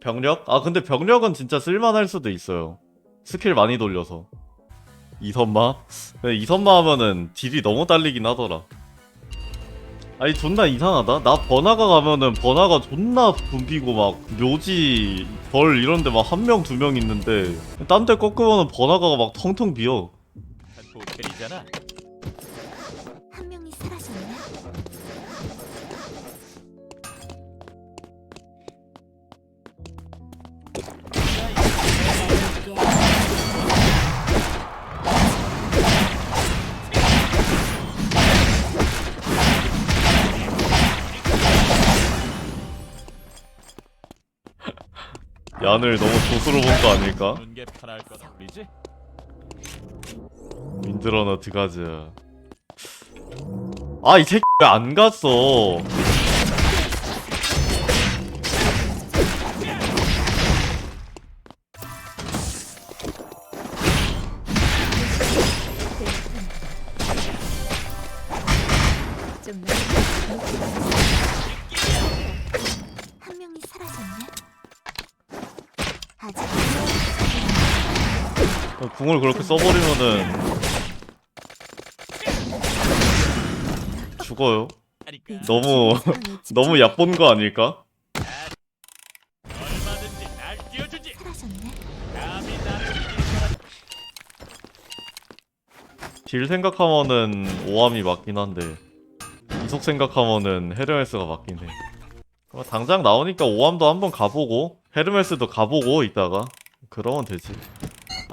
병력? 아 근데 병력은 진짜 쓸만할 수도 있어요. 스킬 많이 돌려서. 이선마? 근데 이선마 하면은 딜이 너무 딸리긴 하더라. 아니 존나 이상하다. 나 번화가 가면은 번화가 존나 붐비고 막 묘지 벌 이런데 막 한 명 두 명 있는데 딴 데 꺾으면은 번화가가 막 텅텅 비어. 얀을 너무 조수로 본 거 아닐까? 민드러너 드가즈. 아이 새끼 왜 안 갔어? 궁을 그렇게 써버리면은 죽어요. 너무 너무 얕본 거 아닐까? 딜 생각하면은 오함이 맞긴 한데 이속 생각하면은 헤르메스가 맞긴 해. 그럼 당장 나오니까 오함도 한번 가보고 헤르메스도 가보고 이따가 그러면 되지.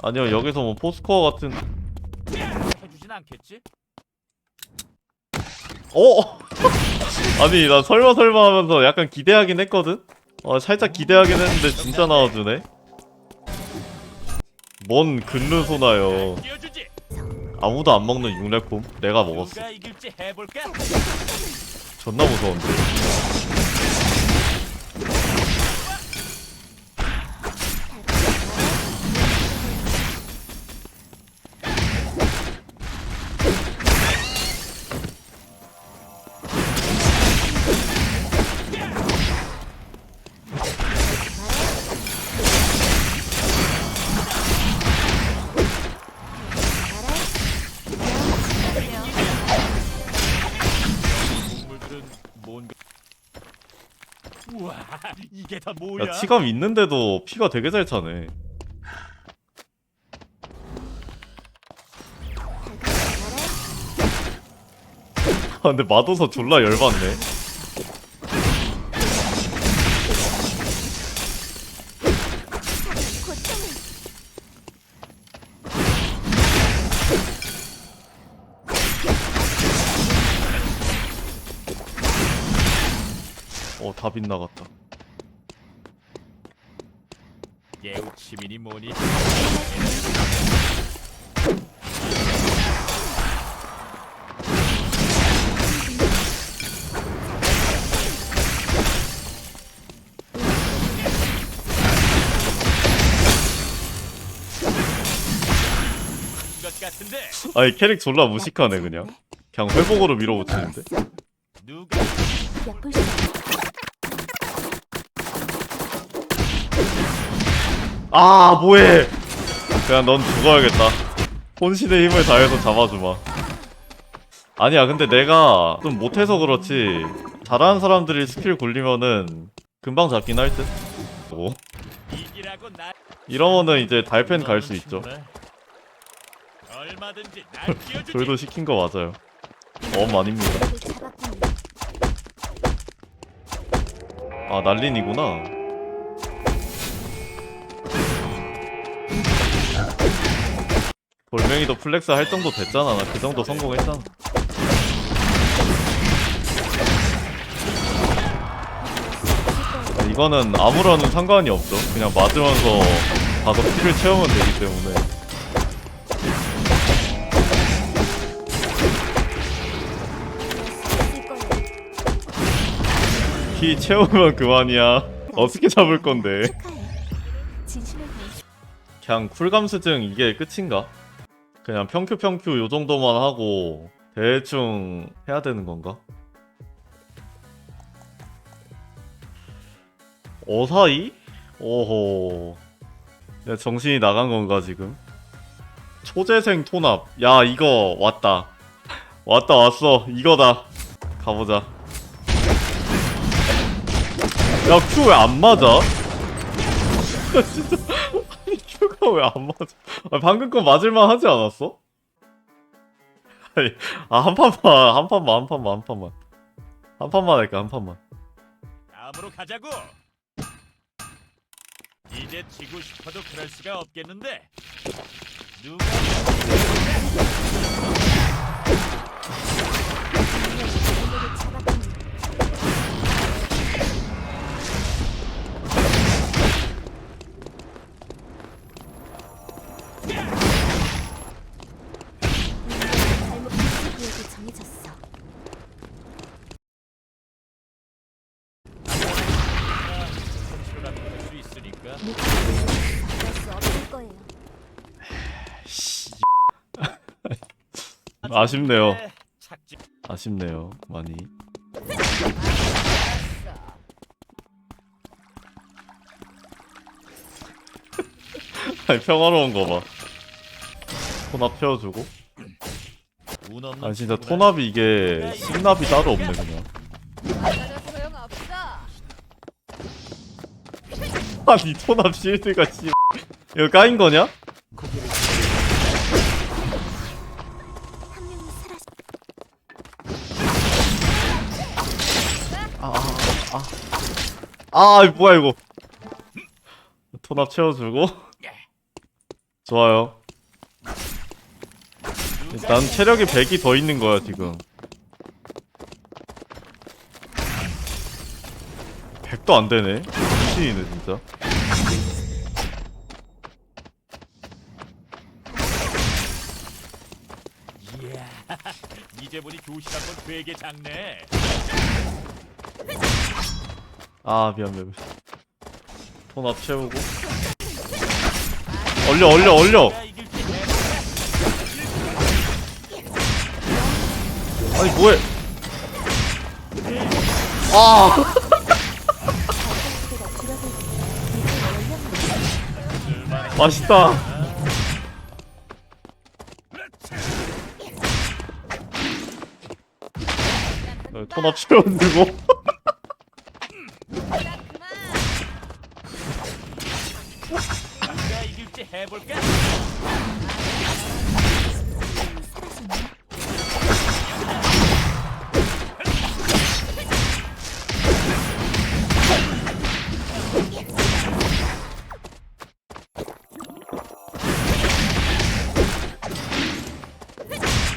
아니요 여기서 뭐 포스코어 같은 해주진 않겠지? 어? 아니 나 설마 설마 하면서 약간 기대하긴 했거든? 어 살짝 기대하긴 했는데 진짜 나와주네 뭔 근르소나요 뛰어주지. 아무도 안 먹는 육레콤 내가 먹었어 누가 이길지 해볼까? 존나 무서운데 이게 다 뭐야? 야 치감 있는데도 피가 되게 잘 차네. 아 근데 마도사 졸라 열받네. 고통을 어다 빗나갔다 예우 치민이 뭐니? 것 같은데. 아니 캐릭 졸라 무식하네 그냥. 그냥 회복으로 밀어붙이는데? 누가 수 없네. 아 뭐해? 그냥 넌 죽어야겠다. 혼신의 힘을 다해서 잡아주마. 아니야 근데 내가 좀 못해서 그렇지. 잘하는 사람들이 스킬 굴리면은 금방 잡긴 할듯. 뭐. 이기라고 나 이러면은 이제 달팬 갈 수 있죠. 얼마든지 날 뛰어주지. 저희도 시킨 거 맞아요. 엄 아닙니다. 아 날린이구나 돌멩이도 플렉스 할 정도 됐잖아 나 그 정도 성공했잖아 아, 이거는 아무런 상관이 없죠 그냥 맞으면서 가서 피를 채우면 되기 때문에. 피 채우면 그만이야 어떻게 잡을 건데. 그냥 쿨감수증 이게 끝인가? 그냥 평큐 평큐 요 정도만 하고 대충 해야 되는 건가? 어사이? 오호. 내 정신이 나간 건가 지금? 초재생 토납. 야 이거 왔다. 왔다 왔어. 이거다. 가보자. 야큐왜안 맞아? 진짜 왜 안 맞아? 아, 방금 건 맞을만 하지 않았어? 아니 아 한 판만 한 판만 한 판만 한 판만 한 판만 할까 한 판만. 다음으로 가자고. 이제 지고 싶어도 그럴 수가 없겠는데. 누가 아쉽네요. 네, 착지. 아쉽네요 많이. 아니 평화로운 거 봐. 토납 태워주고. 아니 진짜. 토납이 이게 승납이 따로 없네 그냥. 아니 토납 실드가 씨. 이거 까인 거냐? 한 명이 사라졌. 아 뭐야 이거. 토납 채워주고. 좋아요. 난 체력이 100이 더 있는 거야 지금 100도 안 되네 미친이네 진짜 이야, 이제 보니 교실한 건 되게 작네. 아 미안 미안 미안. 톤업 채우고 얼려 얼려 얼려. 아니 뭐해 아 맛있다 채워주고 누가 이길지 해볼까?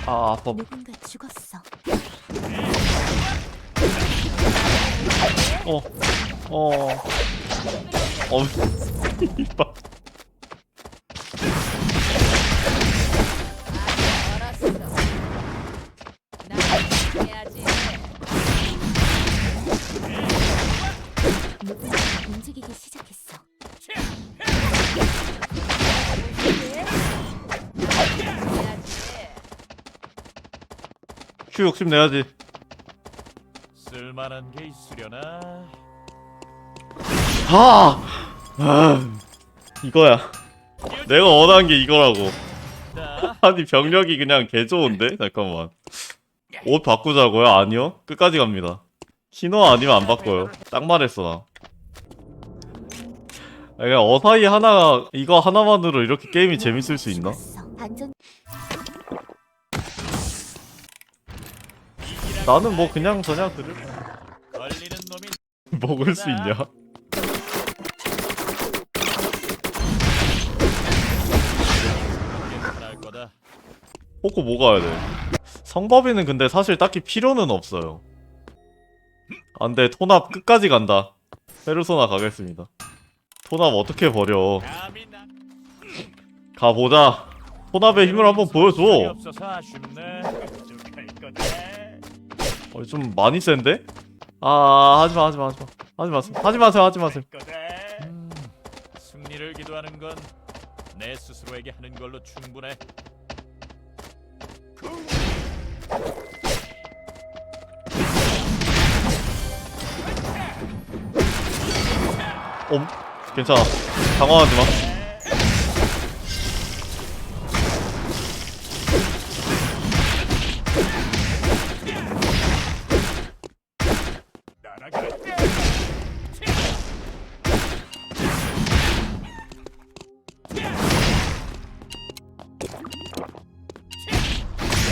아 아파 누군가 죽었어. 어, 어, 어, 이봐. 누군가 움직이기 시작했어. 큐 욕심 내야지. 쓸만한 게 있으려나? 아, 아, 이거야. 내가 원한 게 이거라고. 자, 아니 병력이 그냥 개 좋은데? 잠깐만. 옷 바꾸자고요? 아니요. 끝까지 갑니다. 키노 아니면 안 바꿔요. 딱 말했어 나. 아, 그냥 어사이 하나 이거 하나만으로 이렇게 게임이 재밌을 수 있나? 나는 뭐 그냥 저냥 들을 걸리는 놈이 먹을 수 있냐? 괜찮을 거다. 포코 뭐 가야 돼? 성법이는 근데 사실 딱히 필요는 없어요. 안돼 토납 끝까지 간다. 페르소나 가겠습니다. 토납 어떻게 버려? 감히 나 가보자. 토납의 힘을 한번 보여줘. 없어서 아쉽네. 갈 거다. 어, 좀 많이 센데? 아 하지마 하지마 하지마 하지마 하지 마세요 하지 마세요. 거다. 음, 승리를 기도하는 건 내 스스로에게 하는 걸로 충분해. 옴 괜찮아. 당황하지 마.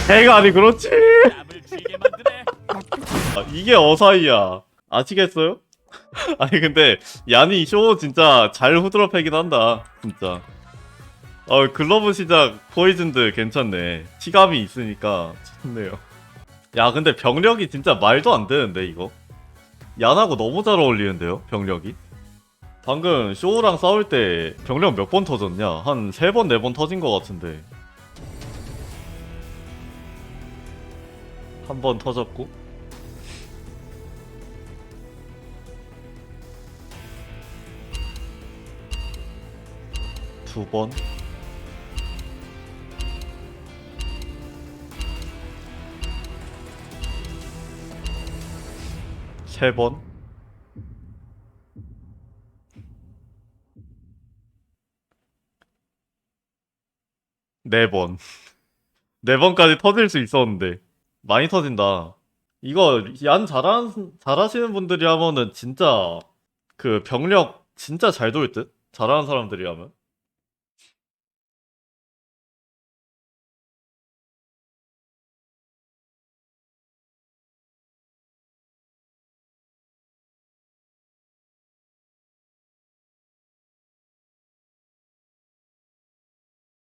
해가 아니 그렇지. 아, 이게 어사이야. 아시겠어요? 아니 근데 야니 쇼 진짜 잘 후드러 패긴 한다. 진짜. 어 글러브 시작 포이즌드 괜찮네. 치감이 있으니까 좋네요. 야 근데 병력이 진짜 말도 안 되는데 이거. 얀하고 너무 잘 어울리는데요 병력이. 방금 쇼랑 싸울 때 병력 몇 번 터졌냐? 한 세 번 네 번 터진 것 같은데. 한 번 터졌고 두 번. 세 번. 네 번. 네 번까지 터질 수 있었는데. 많이 터진다. 이거 얀 잘하는, 잘하시는 분들이 하면은 진짜 그 병력 진짜 잘 돌 듯? 잘하는 사람들이 하면.